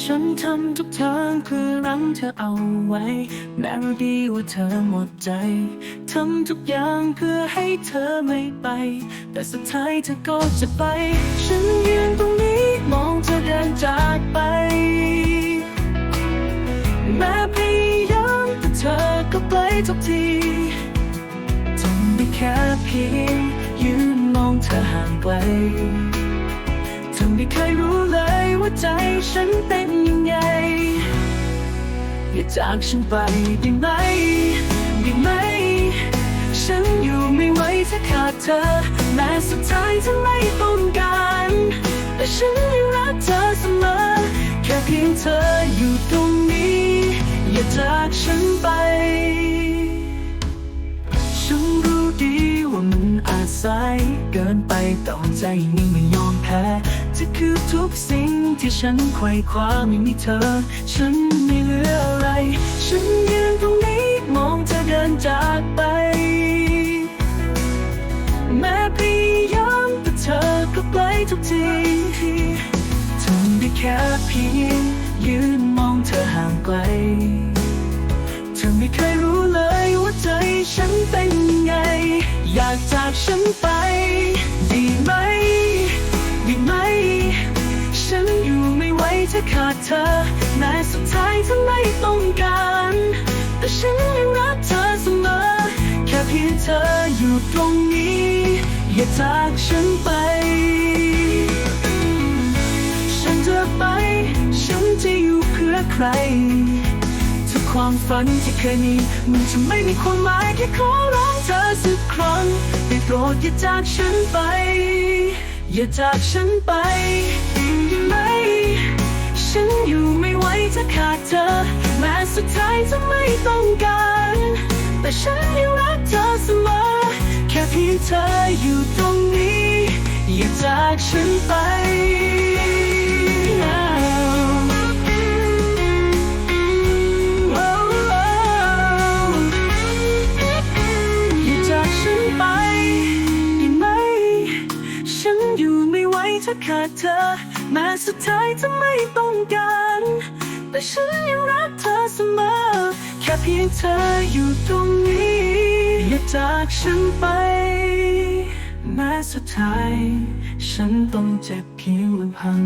ฉันทำทุกทางเพื่อรั้งเธอเอาไว้ แม้รู้ดีว่าเธอหมดใจ ทำทุกอย่างเพื่อให้เธอไม่ไป แต่สุดท้ายเธอก็จะไป ฉันยืนตรงนี้มองเธอเดินจากไป แม้พยายามแต่เธอก็ไกลทุกทีทำได้แค่เพียงยืนมองเธอห่างไกลเธอไม่เคยรู้เลย ว่าใจฉันเป็นยังไง อย่าจากฉันไปได้ไหมได้ไหม ฉันอยู่ไม่ไหวถ้าขาดเธอ แม้สุดท้ายเธอไม่ต้องการ แต่ฉันยังรักเธอเสมอ แค่เพียงเธออยู่ตรงนี้ อย่าจากฉันไป ฉันรู้ดีว่ามันอาจสายเกินไปแต่ว่าใจยังไม่ยอมแพ้ ธอคือทุกสิ่งที่ฉันไขว่คว้าไม่มีเธอ ฉันไม่เหลืออะไร ฉันยืนตรงนี้มองเธอเดินจากไป แม้พยายามแต่เธอก็ไกลทุกทีทำได้แค่เพียงยืนมองเธอห่างไกล เธอไม่เคยรู้เลยว่าใจฉันเป็นไง อยากจากฉันไป ไม่ไหวถ้าขาดเธอ แม้สุดท้ายเธอไม่ต้องการ แต่ฉันยังรักเธอเสมอ แค่เพียงเธออยู่ตรงนี้ อย่าจากฉันไป ฉันจะไป ฉันจะอยู่เพื่อใคร ทุกความฝันที่เคยมี มันจะไม่มีความหมายแค่ขอร้องเธอสักครั้งได้โปรดอย่าจากฉันไป อย่าจากฉันไปได้ไหม ฉันอยู่ไม่ไหวถ้าขาดเธอ แม้สุดท้ายจะไม่ต้องการ แต่ฉันยังรักเธอเสมอ แค่เพียงเธออยู่ตรงนี้ อย่าจากฉันไป ถ้าขาดเธอ แม้สุดท้ายจะไม่ต้องการ แต่ฉันยังรักเธอเสมอ แค่เพียงเธออยู่ตรงนี้ อย่าจากฉันไป แม้สุดท้าย ฉันต้องเจ็บเพียงลำพัง